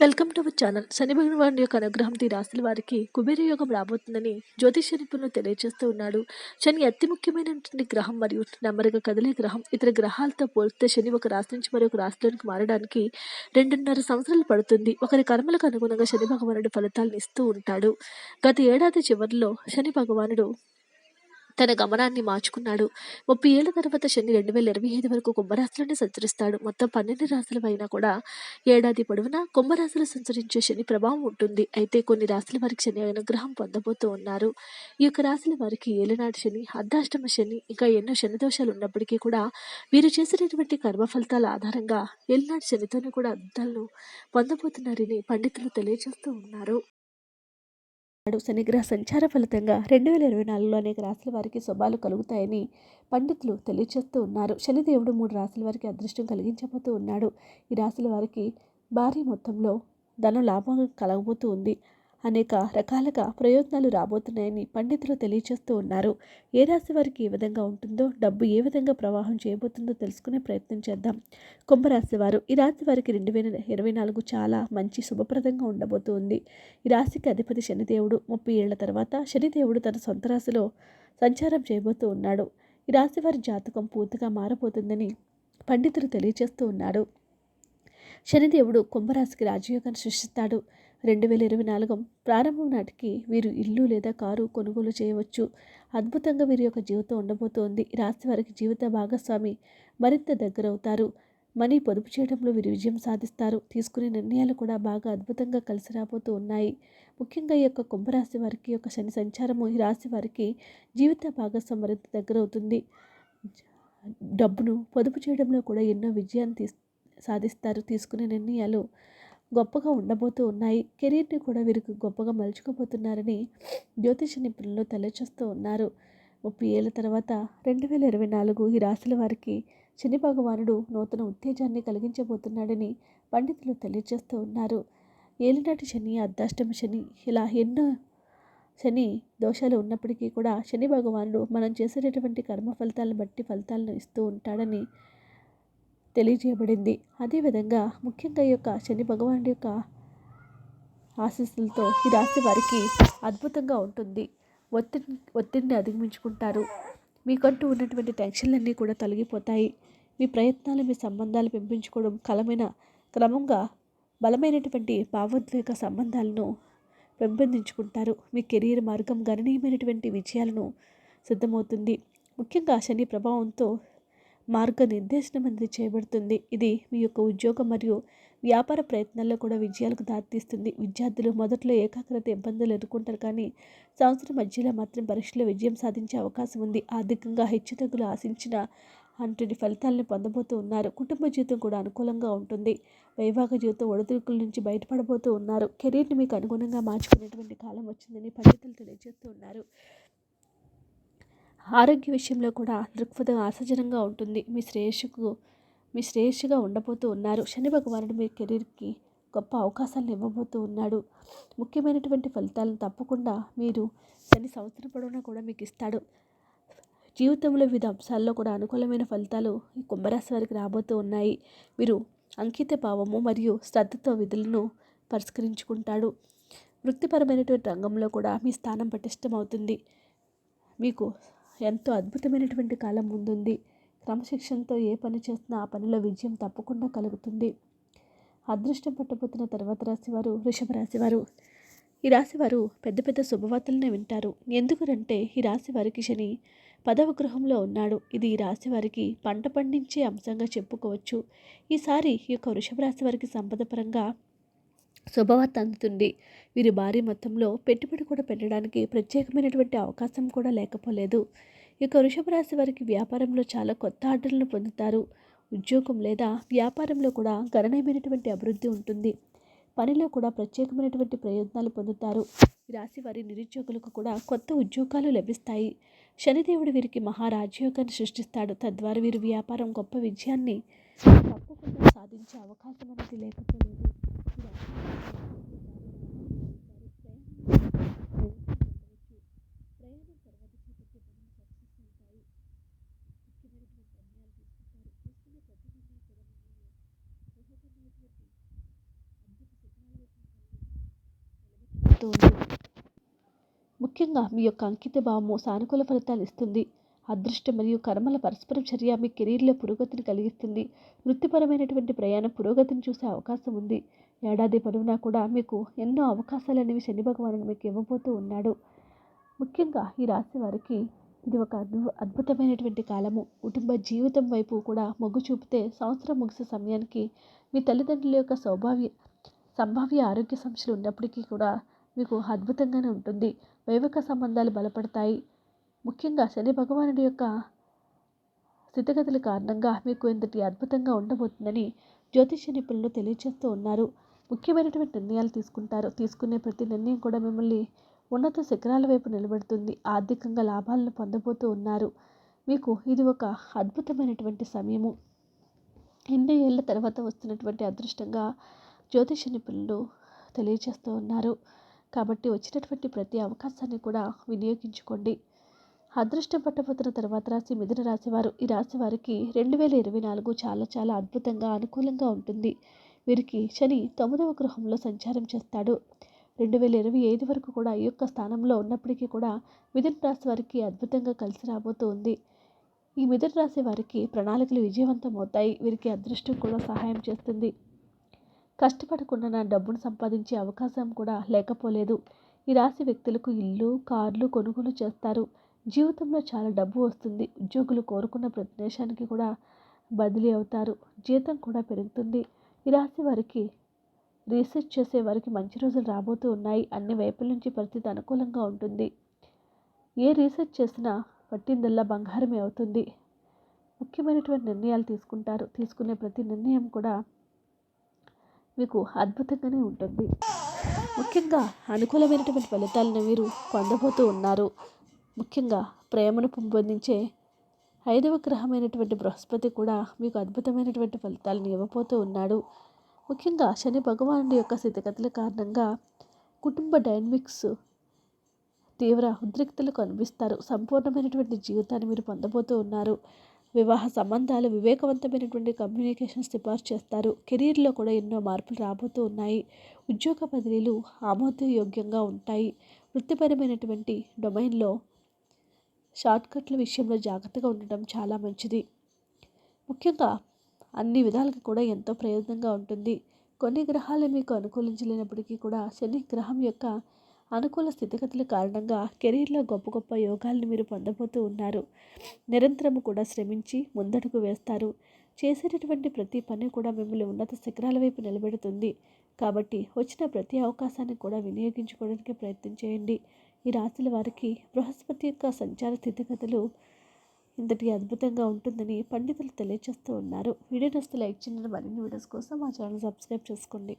Welcome to our channel. Shani Bhagavan యొక్క అనుగ్రహంతో ఈ రాశుల వారికి కుబేర యోగం రాబోతుందని జ్యోతిష నిపుణులు తెలియజేస్తూ ఉన్నాడు శని అతి ముఖ్యమైనటువంటి గ్రహం మరియు నెమ్మదిగా కదిలే గ్రహం. ఇతర గ్రహాలతో పోలిస్తే శని ఒక రాశి నుంచి మరొక రాశిలోనికి మారడానికి రెండున్నర సంవత్సరాలు పడుతుంది. ఒకరి కర్మలకు అనుగుణంగా శని భగవానుడు ఫలితాలను ఇస్తూ ఉంటాడు. గత ఏడాది చివరిలో శని భగవానుడు తన గమనాన్ని మార్చుకున్నాడు. ముప్పై ఏళ్ళ తర్వాత శని రెండు వేల ఇరవై ఐదు వరకు కుంభరాశిలోనే సంచరిస్తాడు. మొత్తం పన్నెండు రాశుల పైన కూడా ఏడాది పొడవునా కుంభరాశిలో సంచరించే శని ప్రభావం ఉంటుంది. అయితే కొన్ని రాశుల వారికి శని అనుగ్రహం పొందబోతూ ఉన్నారు. ఈ యొక్క రాశుల వారికి ఏలనాటి శని అర్ధాష్టమ శని ఇంకా ఎన్నో శని దోషాలు ఉన్నప్పటికీ కూడా వీరు చేసినటువంటి కర్మ ఫలితాల ఆధారంగా ఏలనాటి శనితోనే కూడా అద్దాలను పొందబోతున్నారని పండితులు తెలియజేస్తూ ఉన్నారు. నాడు శనిగ్రహ సంచార ఫలితంగా రెండు వేల ఇరవై నాలుగులో అనేక రాశుల వారికి శుభాలు కలుగుతాయని పండితులు తెలియచేస్తూ ఉన్నారు. శనిదేవుడు మూడు రాశుల వారికి అదృష్టం కలిగించబోతూ ఉన్నాడు. ఈ రాశుల వారికి భారీ మొత్తంలో ధన లాభం కలగబోతూ ఉంది. అనేక రకాలుగా ప్రయోజనాలు రాబోతున్నాయని పండితులు తెలియజేస్తూ ఉన్నారు. ఏ రాశి వారికి ఏ విధంగా ఉంటుందో డబ్బు ఏ విధంగా ప్రవాహం చేయబోతుందో తెలుసుకునే ప్రయత్నం చేద్దాం. కుంభరాశి వారు ఈ రాశి వారికి రెండు వేల ఇరవై నాలుగు చాలా మంచి శుభప్రదంగా ఉండబోతుంది. ఈ రాశికి అధిపతి శనిదేవుడు ముప్పై ఏళ్ళ తర్వాత శనిదేవుడు తన సొంత రాశిలో సంచారం చేయబోతూ ఉన్నాడు. ఈ రాశి వారి జాతకం పూర్తిగా మారబోతుందని పండితులు తెలియజేస్తూ ఉన్నారు. శనిదేవుడు కుంభరాశికి రాజయోగాన్ని సృష్టిస్తాడు. రెండు వేల ఇరవై నాలుగు ప్రారంభం నాటికి వీరు ఇల్లు లేదా కారు కొనుగోలు చేయవచ్చు. అద్భుతంగా వీరి యొక్క జీవితం ఉండబోతోంది. రాశి వారికి జీవిత భాగస్వామి మరింత దగ్గరవుతారు. మనీ పొదుపు చేయడంలో వీరు విజయం సాధిస్తారు. తీసుకునే నిర్ణయాలు కూడా బాగా అద్భుతంగా కలిసి రాబోతూ ఉన్నాయి. ముఖ్యంగా ఈ యొక్క కుంభరాశి వారికి యొక్క శని సంచారము ఈ రాశి వారికి జీవిత భాగస్వామి మరింత దగ్గరవుతుంది. డబ్బును పొదుపు చేయడంలో కూడా ఎన్నో విజయాన్ని తీ సాధిస్తారు. తీసుకునే నిర్ణయాలు గొప్పగా ఉండబోతూ ఉన్నాయి. కెరీర్ని కూడా వీరికి గొప్పగా మలుచుకోబోతున్నారని జ్యోతిష నిపుణులు తెలియచేస్తూ ఉన్నారు. ముప్పై ఏళ్ళ తర్వాత రెండు వేల ఇరవై నాలుగు ఈ రాశుల వారికి శని భగవానుడు నూతన ఉత్తేజాన్ని కలిగించబోతున్నాడని పండితులు తెలియజేస్తూ ఉన్నారు. ఏలినాటి శని అర్ధాష్టమి శని ఇలా ఎన్నో శని దోషాలు ఉన్నప్పటికీ కూడా శని భగవానుడు మనం చేసేటటువంటి కర్మ ఫలితాలను బట్టి ఫలితాలను ఇస్తూ ఉంటాడని తెలియజేయబడింది. అదేవిధంగా ముఖ్యంగా ఈ యొక్క శని భగవానుడి యొక్క ఆశీస్సులతో ఈ రాశి వారికి అద్భుతంగా ఉంటుంది. ఒత్తిడి ఒత్తిడిని అధిగమించుకుంటారు. మీకంటూ ఉన్నటువంటి టెన్షన్లన్నీ కూడా తొలగిపోతాయి. మీ ప్రయత్నాలు మీ సంబంధాలు పెంపించుకోవడం కలమైన క్రమంగా బలమైనటువంటి భావోద్వేగ సంబంధాలను పెంపొందించుకుంటారు. మీ కెరీర్ మార్గం గణనీయమైనటువంటి విజయాలను సిద్ధమవుతుంది. ముఖ్యంగా శని ప్రభావంతో మార్గనిర్దేశనం అనేది చేయబడుతుంది. ఇది మీ యొక్క ఉద్యోగం మరియు వ్యాపార ప్రయత్నాల్లో కూడా విజయాలకు దారితీస్తుంది. విద్యార్థులు మొదట్లో ఏకాగ్రత ఇబ్బందులు ఎదుర్కొంటారు కానీ సంవత్సరం మధ్యలో మాత్రం పరీక్షలో విజయం సాధించే అవకాశం ఉంది. ఆర్థికంగా హెచ్చుతగ్గులు ఆశించిన అంటుని ఫలితాలను పొందబోతూ ఉన్నారు. కుటుంబ జీవితం కూడా అనుకూలంగా ఉంటుంది. వైవాహిక జీవితం ఒడిదుడుకుల నుంచి బయటపడబోతూ ఉన్నారు. కెరీర్ని మీకు అనుగుణంగా మార్చుకునేటువంటి కాలం వచ్చిందని పండితులు తెలియజేస్తూ ఉన్నారు. ఆరోగ్య విషయంలో కూడా దృక్పథం ఆశాజనంగా ఉంటుంది. మీ శ్రేయస్సుకు మీ శ్రేయస్సుగా ఉండబోతూ ఉన్నారు. శని భగవానుడు మీ కెరీర్కి గొప్ప అవకాశాలను ఇవ్వబోతూ ఉన్నాడు. ముఖ్యమైనటువంటి ఫలితాలను తప్పకుండా మీరు శని సంవత్సరం పొడవునా కూడా మీకు ఇస్తాడు. జీవితంలో వివిధ అంశాల్లో కూడా అనుకూలమైన ఫలితాలు ఈ కుంభరాశి వారికి రాబోతూ ఉన్నాయి. మీరు అంకిత భావము మరియు శ్రద్ధతో విధులను పరిష్కరించుకుంటాడు. వృత్తిపరమైనటువంటి రంగంలో కూడా మీ స్థానం పటిష్టమవుతుంది. మీకు ఎంతో అద్భుతమైనటువంటి కాలం ముందుంది. క్రమశిక్షణతో ఏ పని చేసినా ఆ పనిలో విజయం తప్పకుండా కలుగుతుంది. అదృష్టం పట్టబోతున్న తర్వాత రాశివారు వృషభ రాశివారు. ఈ రాశివారు పెద్ద పెద్ద శుభవార్తలనే వింటారు. ఎందుకంటే ఈ రాశి వారికి శని పదవ గృహంలో ఉన్నాడు. ఇది ఈ రాశి వారికి పంట పండించే అంశంగా చెప్పుకోవచ్చు. ఈసారి ఈ యొక్క వృషభ రాశి వారికి సంపద పరంగా శుభవార్త అందుతుంది. వీరి భారీ మొత్తంలో పెట్టుబడి కూడా పెట్టడానికి ప్రత్యేకమైనటువంటి అవకాశం కూడా లేకపోలేదు. ఇక వృషభ రాశి వారికి వ్యాపారంలో చాలా కొత్త ఆర్డర్లను పొందుతారు. ఉద్యోగం లేదా వ్యాపారంలో కూడా గణనీయమైనటువంటి అభివృద్ధి ఉంటుంది. పనిలో కూడా ప్రత్యేకమైనటువంటి ప్రయోజనాలు పొందుతారు. ఈ రాశి వారి నిరుద్యోగులకు కూడా కొత్త ఉద్యోగాలు లభిస్తాయి. శనిదేవుడు వీరికి మహారాజయోగాన్ని సృష్టిస్తాడు. తద్వారా వీరు వ్యాపారం గొప్ప విజయాన్ని తప్పకుండా సాధించే అవకాశం అనేది లేకపోలేదు. ముఖ్యంగా మీ యొక్క అంకిత భావము సానుకూల ఫలితాలు ఇస్తుంది. అదృష్టం మరియు కర్మల పరస్పర చర్య మీ కెరీర్లో పురోగతిని కలిగిస్తుంది. వృత్తిపరమైనటువంటి ప్రయాణం పురోగతిని చూసే అవకాశం ఉంది. ఏడాది పొడవునా కూడా మీకు ఎన్నో అవకాశాలు అనేవి శని భగవానుడు మీకు ఇవ్వబోతూ ఉన్నాడు. ముఖ్యంగా ఈ రాశి వారికి ఇది ఒక అద్భు అద్భుతమైనటువంటి కాలము. కుటుంబ జీవితం వైపు కూడా మొగ్గు చూపితే సంవత్సరం ముగిసే సమయానికి మీ తల్లిదండ్రుల యొక్క సౌభావ్య సంభావ్య ఆరోగ్య సమస్యలు ఉన్నప్పటికీ కూడా మీకు అద్భుతంగానే ఉంటుంది. వైవిక సంబంధాలు బలపడతాయి. ముఖ్యంగా శని భగవానుడి యొక్క స్థితిగతుల కారణంగా మీకు ఇంతటి అద్భుతంగా ఉండబోతుందని జ్యోతిష నిపుణులు తెలియజేస్తూ ఉన్నారు. ముఖ్యమైనటువంటి నిర్ణయాలు తీసుకుంటారు. తీసుకునే ప్రతి నిర్ణయం కూడా మిమ్మల్ని ఉన్నత శిఖరాల వైపు నిలబెడుతుంది. ఆర్థికంగా లాభాలను పొందబోతూ ఉన్నారు. మీకు ఇది ఒక అద్భుతమైనటువంటి సమయము. ఎన్నో ఏళ్ళ తర్వాత వస్తున్నటువంటి అదృష్టంగా జ్యోతిష నిపుణులు తెలియజేస్తూ ఉన్నారు. కాబట్టి వచ్చినటువంటి ప్రతి అవకాశాన్ని కూడా వినియోగించుకోండి. అదృష్టం పట్టబోతున్న తర్వాత రాశి మిథున రాశి వారు. ఈ రాశి వారికి రెండు వేల ఇరవై నాలుగు చాలా చాలా అద్భుతంగా అనుకూలంగా ఉంటుంది. వీరికి శని తొమ్మిదవ గృహంలో సంచారం చేస్తాడు. రెండు వేల ఇరవై ఐదు వరకు కూడా ఈ యొక్క స్థానంలో ఉన్నప్పటికీ కూడా మిథున రాశి వారికి అద్భుతంగా కలిసి రాబోతూ ఉంది. ఈ మిథున రాశి వారికి ప్రణాళికలు విజయవంతం అవుతాయి. వీరికి అదృష్టం కూడా సహాయం చేస్తుంది. కష్టపడకుండా నా డబ్బును సంపాదించే అవకాశం కూడా లేకపోలేదు. ఈ రాశి వ్యక్తులకు ఇల్లు కార్లు కొనుగోలు చేస్తారు. జీవితంలో చాలా డబ్బు వస్తుంది. ఉద్యోగులు కోరుకున్న ప్రదేశానికి కూడా బదిలీ అవుతారు. జీతం కూడా పెరుగుతుంది. రాశి వారికి రీసెర్చ్ చేసే వారికి మంచి రోజులు రాబోతూ ఉన్నాయి. అన్ని వైపుల నుంచి పరిస్థితి అనుకూలంగా ఉంటుంది. ఏ రీసెర్చ్ చేసినా పట్టిందల్లా బంగారమే అవుతుంది. ముఖ్యమైనటువంటి నిర్ణయాలు తీసుకుంటారు. తీసుకునే ప్రతి నిర్ణయం కూడా మీకు అద్భుతంగానే ఉంటుంది. ముఖ్యంగా అనుకూలమైనటువంటి ఫలితాలను మీరు పొందబోతూ ఉన్నారు. ముఖ్యంగా ప్రేమను పెంపొందించే ఐదవ గ్రహమైనటువంటి బృహస్పతి కూడా మీకు అద్భుతమైనటువంటి ఫలితాలను ఇవ్వబోతూ ఉన్నాడు. ముఖ్యంగా శని భగవానుడి యొక్క స్థితిగతుల కారణంగా కుటుంబ డైనమిక్స్ తీవ్ర ఉద్రిక్తలకు కనిపిస్తారు సంపూర్ణమైనటువంటి జీవితాన్ని మీరు పొందబోతూ ఉన్నారు. వివాహ సంబంధాలు వివేకవంతమైనటువంటి కమ్యూనికేషన్ సిఫార్సు చేస్తారు. కెరీర్లో కూడా ఎన్నో మార్పులు రాబోతూ ఉన్నాయి. ఉద్యోగ బదిలీలు ఆమోదయోగ్యంగా ఉంటాయి. వృత్తిపరమైనటువంటి డొమైన్లో షార్ట్కట్ల విషయంలో జాగ్రత్తగా ఉండటం చాలా మంచిది. ముఖ్యంగా అన్ని విధాలుగా కూడా ఎంతో ప్రయోజనంగా ఉంటుంది. కొన్ని గ్రహాలు మీకు అనుకూలించలేనప్పటికీ కూడా శని గ్రహం యొక్క అనుకూల స్థితిగతుల కారణంగా కెరీర్లో గొప్ప గొప్ప యోగాలను మీరు పొందబోతూ ఉన్నారు. నిరంతరము కూడా శ్రమించి ముందడుగు వేస్తారు. చేసేటటువంటి ప్రతి పని కూడా మిమ్మల్ని ఉన్నత శిఖరాల వైపు నిలబెడుతుంది. కాబట్టి వచ్చిన ప్రతి అవకాశాన్ని కూడా వినియోగించుకోవడానికి ప్రయత్నం చేయండి. ఈ రాశుల వారికి బృహస్పతి యొక్క సంచార స్థితిగతులు ఇంతటి అద్భుతంగా ఉంటుందని పండితులు తెలియజేస్తూ ఉన్నారు. వీడియో నస్తే లైక్ చేయండి. మరిన్ని వీడియోస్ కోసం మా ఛానల్ సబ్స్క్రైబ్ చేసుకోండి.